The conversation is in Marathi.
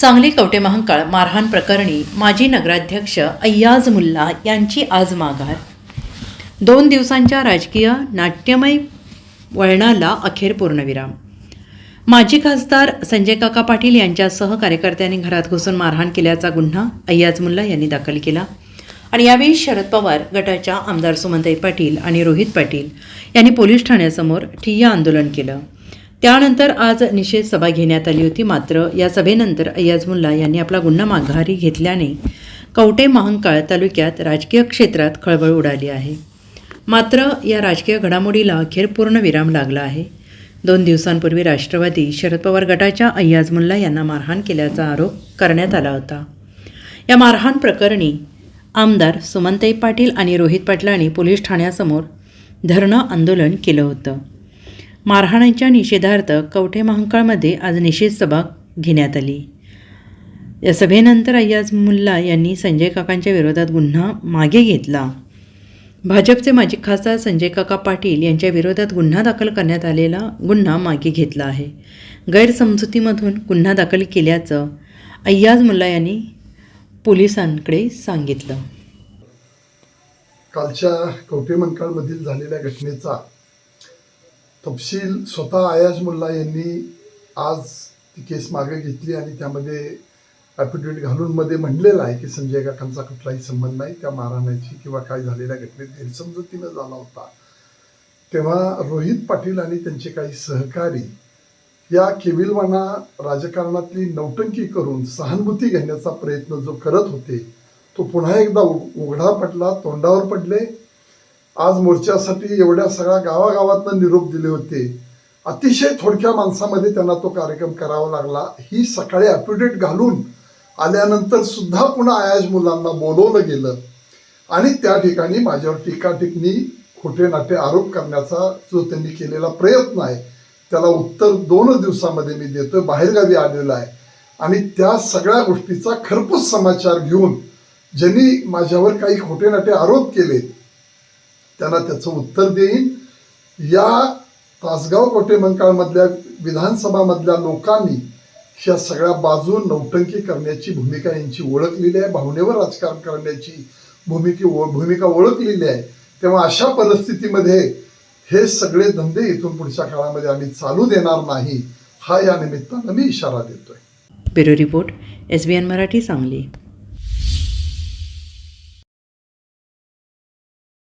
सांगली कवटेमहांकाळ मारहाण प्रकरणी माजी नगराध्यक्ष अय्याज मुल्ला यांची आज माघार. दोन दिवसांच्या राजकीय नाट्यमय वळणाला अखेर पूर्णविराम. माजी खासदार संजय काका पाटील यांच्यासह कार्यकर्त्यांनी घरात घुसून मारहाण केल्याचा गुन्हा अय्याज मुल्ला यांनी दाखल केला. आणि यावेळी शरद पवार गटाच्या आमदार सुमनताई पाटील आणि रोहित पाटील यांनी पोलीस ठाण्यासमोर ठिय्या आंदोलन केलं. त्यानंतर आज निषेध सभा घेण्यात आली होती. मात्र या सभेनंतर अय्याज मुल्ला यांनी आपला गुन्हा माघारी घेतल्याने कवटे महांकाळ तालुक्यात राजकीय क्षेत्रात खळबळ उडाली आहे. मात्र या राजकीय घडामोडीला अखेर पूर्ण विराम लागला आहे. दोन दिवसांपूर्वी राष्ट्रवादी शरद पवार गटाच्या अय्याज मुल्ला यांना मारहाण केल्याचा आरोप करण्यात आला होता. या मारहाण प्रकरणी आमदार सुमनताई पाटील आणि रोहित पाटलांनी पोलीस ठाण्यासमोर धरणं आंदोलन केलं होतं. मारहाणीच्या निषेधार्थ कवठे महांकाळमध्ये आज निषेध सभा घेण्यात आली. या सभेनंतर अय्याज मुल्ला यांनी संजय काकांच्या विरोधात गुन्हा मागे घेतला. भाजपचे माजी खासदार संजय काका पाटील यांच्या विरोधात गुन्हा दाखल करण्यात आलेला गुन्हा मागे घेतला आहे. गैरसमजुतीमधून गुन्हा दाखल केल्याचं अय्याज मुल्ला यांनी पोलिसांकडे सांगितलं. कालच्या कवठे मंकाळमधील झालेल्या घटनेचा तपशील स्वतः आयाज मुल्ला यांनी आज ती केस मागे घेतली आणि त्यामध्ये ॲफिडेविट घालून मध्ये म्हणलेलं आहे की संजय काकांचा कुठलाही संबंध नाही. त्या मारहाण्याची किंवा काय झालेल्या घटनेत गैरसमजुतीनं झाला होता. तेव्हा रोहित पाटील आणि त्यांचे काही सहकारी या केविलवाना राजकारणातली नौटंकी करून सहानुभूती घेण्याचा प्रयत्न जो करत होते तो पुन्हा एकदा उघडा पडला तोंडावर पडले. आज मोर्चासाठी एवढ्या सगळ्या गावागावातनं निरोप दिले होते. अतिशय थोडक्या माणसामध्ये त्यांना तो कार्यक्रम करावा लागला. ही सकाळी ॲप्युडेट घालून आल्यानंतर सुद्धा पुन्हा आयाज मुलांना बोलवलं गेलं. आणि त्या ठिकाणी माझ्यावर टीका खोटे नाटे आरोप करण्याचा जो त्यांनी केलेला प्रयत्न आहे त्याला उत्तर दोन दिवसामध्ये मी देतोय. बाहेरगावी आलेला आहे. आणि त्या सगळ्या गोष्टीचा खरपूस समाचार घेऊन ज्यांनी माझ्यावर काही खोटे नाटे आरोप केले त्यांना त्याचं उत्तर देईन. या तासगाव कोटे मंकाळमधल्या विधानसभामधल्या लोकांनी ह्या सगळ्या बाजू नौटंकी करण्याची भूमिका यांची ओळखलेली आहे भावनेवर राजकारण करण्याची भूमिका भूमिका ओळखलेली आहे. तेव्हा अशा परिस्थितीमध्ये हे सगळे धंदे इथून पुढच्या काळामध्ये आम्ही चालू देणार नाही हा या निमित्तानं मी इशारा देतोय. Bureau report S B N Marathi Sangli.